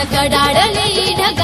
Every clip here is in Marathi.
जगडाडले ढग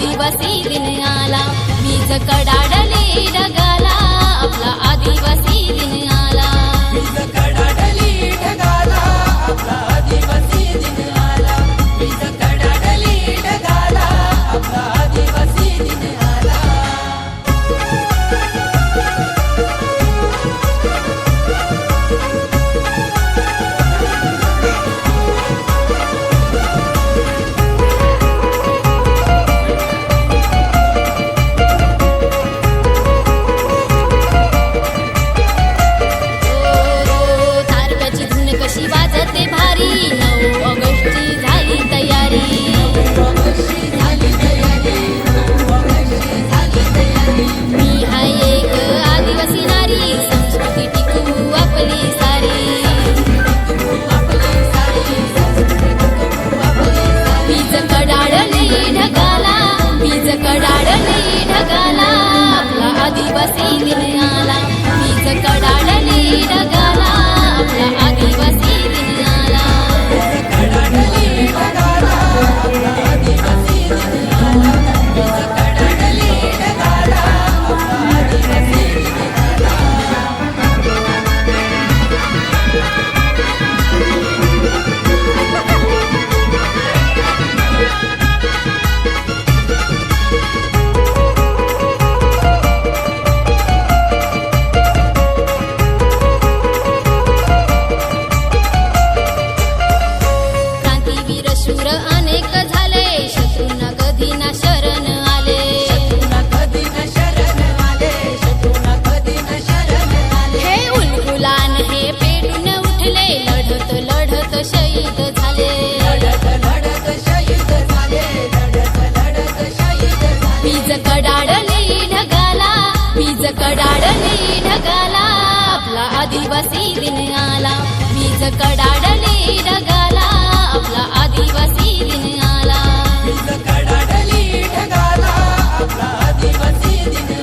दिवसी दिन आला वीज कडा वसे आला वीज कडाडली डगा वीज कडाडले ढगाला वीज कडाडले ढगाला आपला आदिवासी दिन आला वीज कडाडले ढगाला आपला आदिवासी दिन आला वीज कडाडले ढगाला आपला आदिवासी दिन